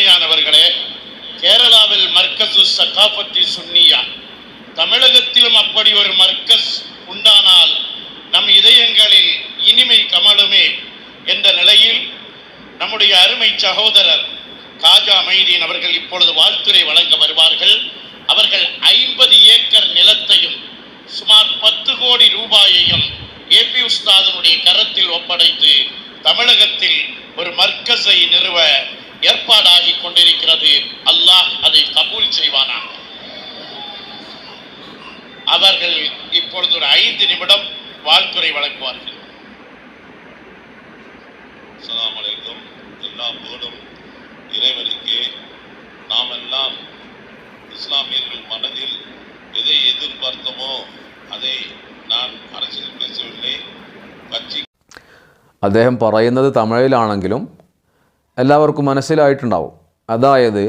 அருமையானவர்களே கேரளாவில் மர்கசு சகாபத்தி சுன்னியா. தமிழகத்திலும் அப்படி ஒரு மர்கஸ் உண்டானால் நம் இதயங்களில் இனிமை கமலுமே என்ற நிலையில் நம்முடைய அருமை சகோதரர் காஜா மைதீன் அவர்கள் இப்பொழுது வாழ்த்துரை வழங்க வருவார்கள். அவர்கள் ஐம்பது ஏக்கர் நிலத்தையும் சுமார் பத்து கோடி ரூபாயையும் ஏ பி உஸ்தாதனுடைய கரத்தில் ஒப்படைத்து தமிழகத்தில் ஒரு மர்க்கஸை நிறுவ ஏற்பாடாகி கொண்டிருக்கிறது அல்லாஹ் அதை கபூல் செய்வானாக அவர்கள் இப்பொழுது ஒரு ஐந்து நிமிடம் வாழ்த்துரை வழங்குவார்கள் அஸ்ஸலாமு அலைக்கும் எல்லா புகழும் இறைவனுக்கு நாம் எல்லாம் இஸ்லாமியர்கள் மனதில் எதை எதிர்பார்த்தோமோ அதை நான் அரசியல் பேசவில்லை கட்சி അദ്ദേഹം പറയുന്നത് തമിഴിലാണെങ്കിലും എല്ലാവർക്കും മനസ്സിലായിട്ടുണ്ടാവും. അതായത്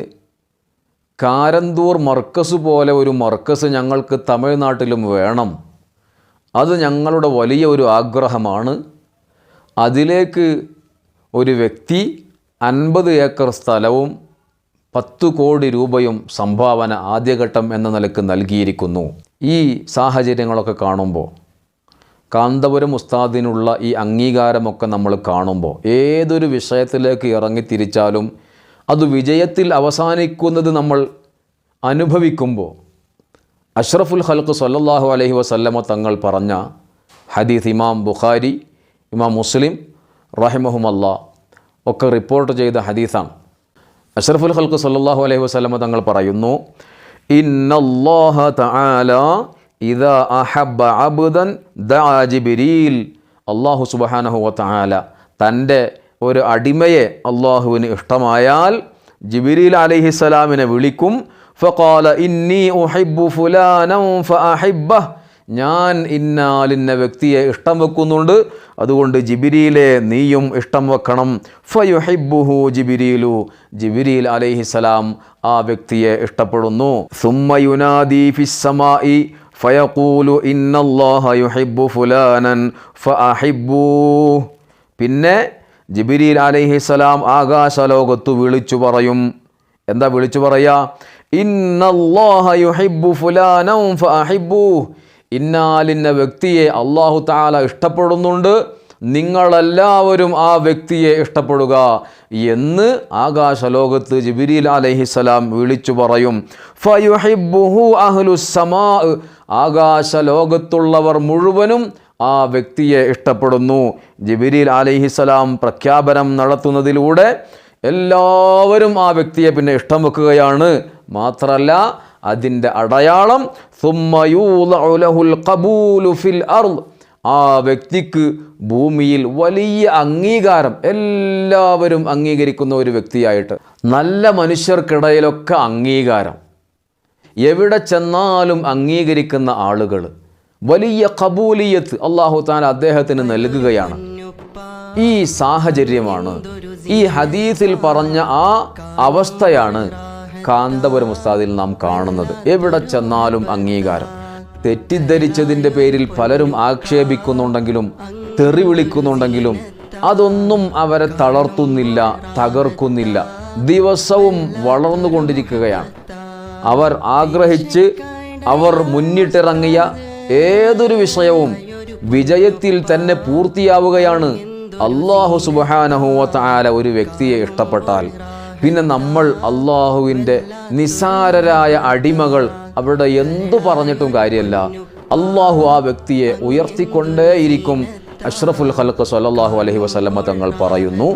കാരന്തൂർ മർക്കസ് പോലെ ഒരു മർക്കസ് ഞങ്ങൾക്ക് തമിഴ്നാട്ടിലും വേണം. അത് ഞങ്ങളുടെ വലിയ ഒരു ആഗ്രഹമാണ്. അതിലേക്ക് ഒരു വ്യക്തി അൻപത് ഏക്കർ സ്ഥലവും പത്തു കോടി രൂപയും സംഭാവന ആദ്യഘട്ടം എന്ന നിലയ്ക്ക് നൽകിയിരിക്കുന്നു. ഈ സാഹചര്യങ്ങളൊക്കെ കാണുമ്പോൾ കാന്തപുരം ഉസ്താദിനുള്ള ഈ അംഗീകാരമൊക്കെ നമ്മൾ കാണുമ്പോൾ ഏതൊരു വിഷയത്തിലേക്ക് ഇറങ്ങി തിരിച്ചാലും അത് വിജയത്തിൽ അവസാനിക്കുന്നത് നമ്മൾ അനുഭവിക്കുമ്പോൾ അഷ്റഫുൽ ഹൽക്ക് സല്ലാഹു അലഹി വസല്ലമ തങ്ങൾ പറഞ്ഞ ഹദീസ് ഇമാം ബുഖാരി ഇമാം മുസ്ലിം റഹിമഹുമല്ല ഒക്കെ റിപ്പോർട്ട് ചെയ്ത ഹദീസാണ്. അഷ്റഫുൽ ഹൽക്ക് സല്ലാഹു അലഹി വസല്ലമ തങ്ങൾ പറയുന്നു ഇന്നല്ലാഹ തആല ഇദാ അഹബ്ബ അബ്ദൻ അല്ലാഹു സുബ്ഹാനഹു വ തന്റെ ഒരു അടിമയെ അള്ളാഹുവിന് ഇഷ്ടമായാൽ ജിബിരിൽ അലൈഹിസ്സലാമിനെ വിളിക്കും. ഫഖാല ഇന്നി ഉഹിബ്ബു ഫുലാനം ഫഅഹിബ്ബ. ഞാൻ ഇന്നാലിന്ന വ്യക്തിയെ ഇഷ്ടം വെക്കുന്നുണ്ട്. അതുകൊണ്ട് ജിബിരിയിലെ നീയും ഇഷ്ടം വെക്കണം. ഫയുഹിബ്ബുഹു ജിബിരിയിലു ജിബിരിൽ അലൈഹിസലാം ആ വ്യക്തിയെ ഇഷ്ടപ്പെടുന്നു. സുമ്മയുനാദി ഫിസ്സമായി ഫയഖൂലു ഇന്നല്ലാഹ യുഹിബ്ബു ഫുലാനൻ ഫഅഹിബ്ബൂ പിന്നെ ജിബിരിൽ അലൈഹിസ്സലാം ആകാശലോകത്തു വിളിച്ചു പറയും. എന്താ വിളിച്ചു പറയാ? യുഹിബ്ബു ഫുലാനം ഇന്നാലിന്ന വ്യക്തിയെ അള്ളാഹു താല ഇഷ്ടപ്പെടുന്നുണ്ട്. നിങ്ങളെല്ലാവരും ആ വ്യക്തിയെ ഇഷ്ടപ്പെടുക എന്ന് ആകാശലോകത്ത് ജിബിരിൽ അലൈഹിസ്സലാം വിളിച്ചു പറയും. അഹ്ലുസ്സമാ ആകാശലോകത്തുള്ളവർ മുഴുവനും ആ വ്യക്തിയെ ഇഷ്ടപ്പെടുന്നു. ജിബിരിൽ അലൈഹിസ്സലാം പ്രഖ്യാപനം നടത്തുന്നതിലൂടെ എല്ലാവരും ആ വ്യക്തിയെ പിന്നെ ഇഷ്ടം വെക്കുകയാണ്. മാത്രമല്ല അതിന്റെ അടയാളം സുമ്മയൂലഹുൽ കബൂലു ഫിൽ അർദ്. ആ വ്യക്തിക്ക് ഭൂമിയിൽ വലിയ അംഗീകാരം എല്ലാവരും അംഗീകരിക്കുന്ന ഒരു വ്യക്തിയായിട്ട്. നല്ല മനുഷ്യർക്കിടയിലൊക്കെ അംഗീകാരം. എവിടെ ചെന്നാലും അംഗീകരിക്കുന്ന ആളുകൾ വലിയ കബൂലിയത്ത് അള്ളാഹു താൻ അദ്ദേഹത്തിന് നൽകുകയാണ്. ഈ സാഹചര്യമാണ്. ഈ ഹദീസിൽ പറഞ്ഞ ആ അവസ്ഥയാണ് കാന്തപുരം ഉസ്താദിൽ നാം കാണുന്നത്. എവിടെ ചെന്നാലും അംഗീകാരം. തെറ്റിദ്ധരിച്ചതിന്റെ പേരിൽ പലരും ആക്ഷേപിക്കുന്നുണ്ടെങ്കിലും തെറി വിളിക്കുന്നുണ്ടെങ്കിലും അതൊന്നും അവരെ തളർത്തുന്നില്ല തകർക്കുന്നില്ല. ദിവസവും വളർന്നുകൊണ്ടിരിക്കുകയാണ്. അവർ ആഗ്രഹിച്ച് അവർ മുന്നിട്ടിറങ്ങിയ ഏതൊരു വിഷയവും വിജയത്തിൽ തന്നെ പൂർത്തിയാവുകയാണ് അള്ളാഹു സുബാനഹുവല ഒരു വ്യക്തിയെ ഇഷ്ടപ്പെട്ടാൽ. പിന്നെ നമ്മൾ അള്ളാഹുവിന്റെ നിസാരരായ അടിമകൾ അവരുടെ എന്തു പറഞ്ഞിട്ടും കാര്യമല്ല. അള്ളാഹു ആ വ്യക്തിയെ ഉയർത്തിക്കൊണ്ടേയിരിക്കും. അഷ്റഫുൽ ഖൽക്ക് സല്ലല്ലാഹു അലഹി വസ്ലമ തങ്ങൾ പറയുന്നു.